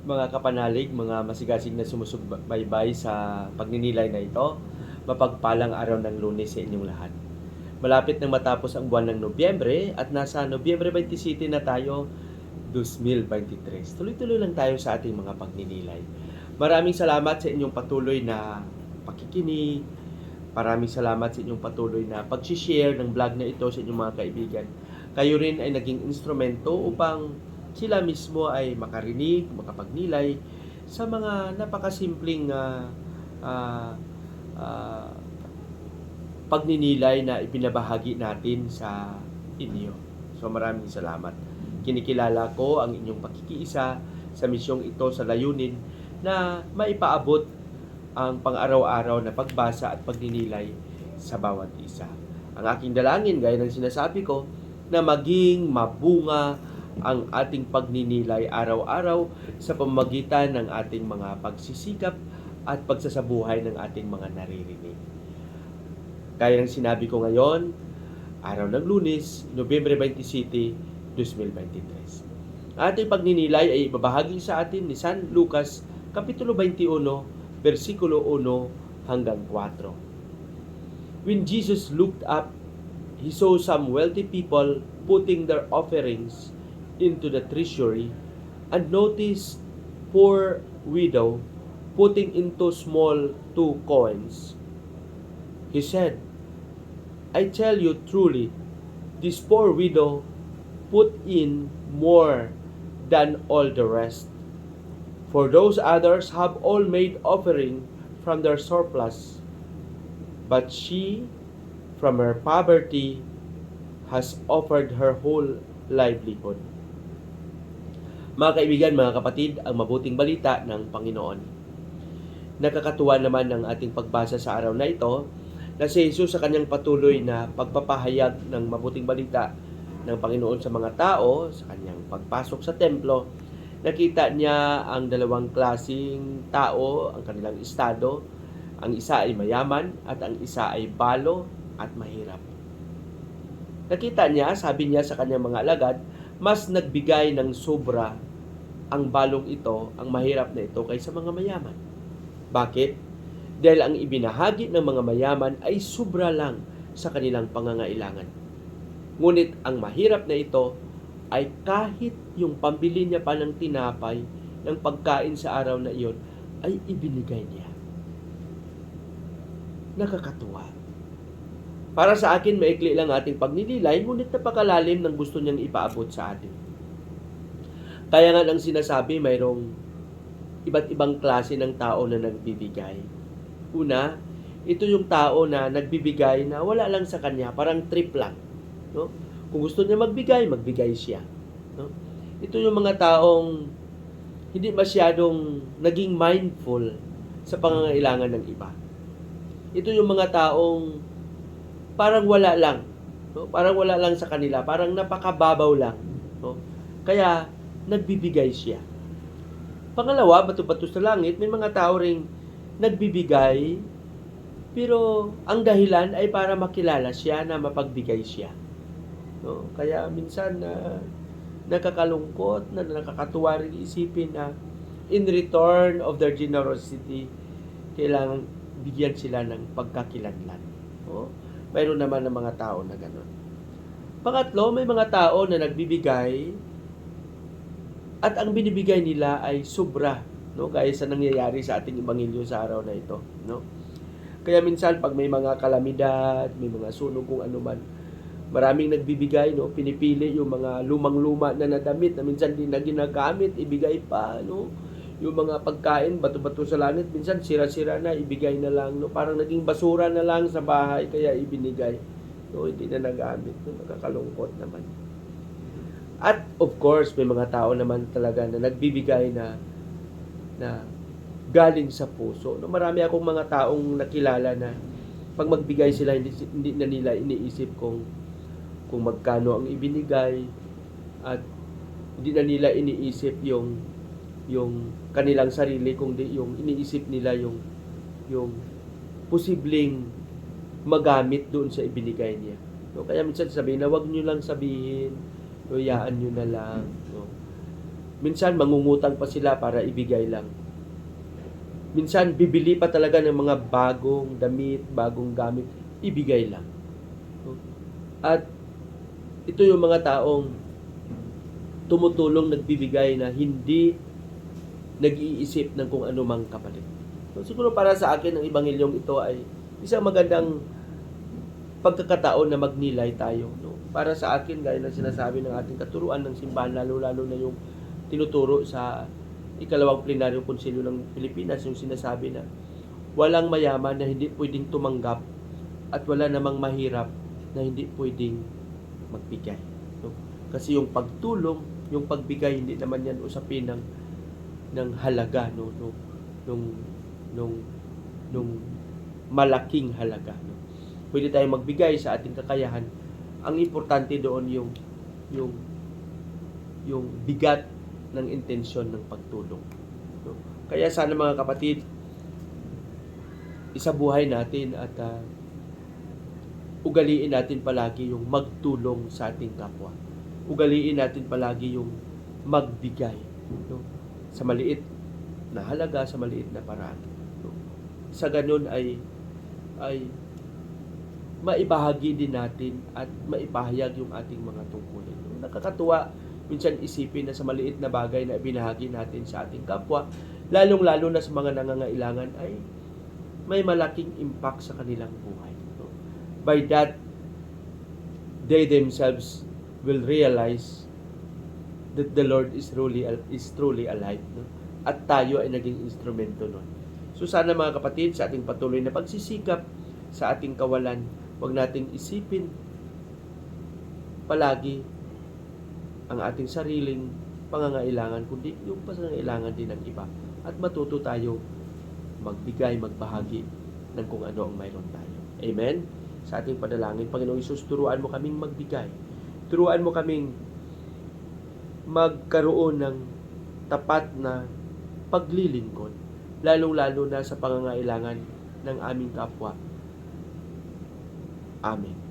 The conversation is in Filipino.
mga kapanalig, mga masigasig na sumusubaybay sa pagninilay na ito, mapagpalang araw ng lunes sa inyong lahat. Malapit nang matapos ang buwan ng Nobyembre at nasa Nobyembre 27 na tayo 2023. Tuloy-tuloy lang tayo sa ating mga pagninilay. Maraming salamat sa inyong patuloy na pakikinig. Maraming salamat sa inyong patuloy na pag-share ng vlog na ito sa inyong mga kaibigan. Kayo rin ay naging instrumento upang sila mismo ay makarinig, makapagnilay sa mga napakasimpleng uh, uh, uh, pagninilay na ibinabahagi natin sa inyo. So maraming salamat. Kinikilala ko ang inyong pakikiisa sa misyong ito sa layunin na maipaabot ang pang-araw-araw na pagbasa at pagninilay sa bawat isa. Ang aking dalangin, gaya ng sinasabi ko, na maging mabunga ang ating pagninilay araw-araw sa pamamagitan ng ating mga pagsisikap at pagsasabuhay ng ating mga naririnig. Kaya ng sinabi ko ngayon, araw ng lunes, Nobyembre 27, 2023. Ating pagninilay ay ibabahagi sa atin ni San Lucas, Kapitulo 21, versikulo 1 hanggang 4. When Jesus looked up, he saw some wealthy people putting their offerings into the treasury and noticed poor widow putting into small two coins. He said, I tell you truly, this poor widow put in more than all the rest. For those others have all made offering from their surplus, but she, from her poverty, has offered her whole livelihood. Mga kaibigan, mga kapatid, ang mabuting balita ng Panginoon. Nakakatuwa naman ang ating pagbasa sa araw na ito na si Jesus sa kanyang patuloy na pagpapahayag ng mabuting balita ng Panginoon sa mga tao, sa kanyang pagpasok sa templo, nakita niya ang dalawang klasing tao, ang kanilang estado. Ang isa ay mayaman at ang isa ay balo at mahirap. Nakita niya, sabi niya sa kanyang mga alagad, mas nagbigay ng sobra ang balong ito, ang mahirap na ito, kaysa mga mayaman. Bakit? Dahil ang ibinahagi ng mga mayaman ay sobra lang sa kanilang pangangailangan. Ngunit ang mahirap na ito ay kahit yung pambili niya pa ng tinapay, ng pagkain sa araw na iyon, ay ibinigay niya. Nakakatuwa. Para sa akin, maikli lang ating pagninilay, ngunit napakalalim ng gusto niyang ipaabot sa atin. Kaya nga ang sinasabi, mayroong iba't ibang klase ng tao na nagbibigay. Una, ito yung tao na nagbibigay na wala lang sa kanya, parang trip lang. No? Kung gusto niya magbigay, magbigay siya. No? Ito yung mga taong hindi masyadong naging mindful sa pangangailangan ng iba. Ito yung mga taong parang wala lang. No? Parang wala lang sa kanila. Parang napakababaw lang. No? Kaya, nagbibigay siya. Pangalawa, bato-bato sa langit, may mga tao ring nagbibigay, pero ang dahilan ay para makilala siya na mapagbigay siya. No? Kaya minsan na uh, nakakalungkot, na nakakatuwa rin isipin na in return of their generosity, kailangan bigyan sila ng pagkakilanlan. No? Mayroon naman ng mga tao na gano'n. Pangatlo, may mga tao na nagbibigay at ang binibigay nila ay sobra, no? Gaya sa nangyayari sa ating ebanghelyo sa araw na ito, no? Kaya minsan pag may mga kalamidad, may mga sunog kung ano man, maraming nagbibigay, no? Pinipili yung mga lumang-luma na nadamit na minsan din na ginagamit, ibigay pa, no? Yung mga pagkain, bato-bato sa langit, minsan sira-sira na, ibigay na lang, no? Parang naging basura na lang sa bahay, kaya ibinigay. No, hindi na nagamit. No? Nakakalungkot naman. At of course, may mga tao naman talaga na nagbibigay na na galing sa puso. No, marami akong mga taong nakilala na pag magbigay sila hindi, hindi na nila iniisip kung kung magkano ang ibinigay at hindi na nila iniisip yung yung kanilang sarili kundi yung iniisip nila yung yung posibleng magamit doon sa ibinigay niya. No, kaya minsan sabihin na wag niyo lang sabihin Tuyaan nyo na lang. No? Minsan mangungutang pa sila para ibigay lang. Minsan bibili pa talaga ng mga bagong damit, bagong gamit, ibigay lang. No? At ito yung mga taong tumutulong, nagbibigay na hindi nag-iisip ng kung ano kapalit. So, siguro para sa akin, ang ibangilyong ito ay isang magandang pagkakataon na magnilay tayo. No? Para sa akin, gaya ng sinasabi ng ating katuruan ng simbahan, lalo-lalo na yung tinuturo sa ikalawang plenaryong konsilyo ng Pilipinas, yung sinasabi na walang mayaman na hindi pwedeng tumanggap at wala namang mahirap na hindi pwedeng magbigay. No? Kasi yung pagtulong, yung pagbigay, hindi naman yan usapin ng ng halaga no no nung nung nung malaking halaga no pwede tayong magbigay sa ating kakayahan ang importante doon yung yung yung bigat ng intensyon ng pagtulong no? kaya sana mga kapatid isabuhay natin at ah, ugaliin natin palagi yung magtulong sa ating kapwa ugaliin natin palagi yung magbigay no? Sa maliit na halaga, sa maliit na paraan. Sa ganun ay ay maibahagi din natin at maipahayag yung ating mga tungkulin. Nakakatuwa minsan isipin na sa maliit na bagay na ibinahagi natin sa ating kapwa, lalong-lalo na sa mga nangangailangan ay may malaking impact sa kanilang buhay. By that, they themselves will realize that the Lord is truly is truly alive no? at tayo ay naging instrumento nun. So sana mga kapatid sa ating patuloy na pagsisikap sa ating kawalan, wag nating isipin palagi ang ating sariling pangangailangan kundi yung pangangailangan din ng iba at matuto tayo magbigay, magbahagi ng kung ano ang mayroon tayo. Amen? Sa ating panalangin, Panginoong Isus, turuan mo kaming magbigay. Turuan mo kaming magkaroon ng tapat na paglilingkod, lalong-lalo na sa pangangailangan ng aming kapwa. Amen.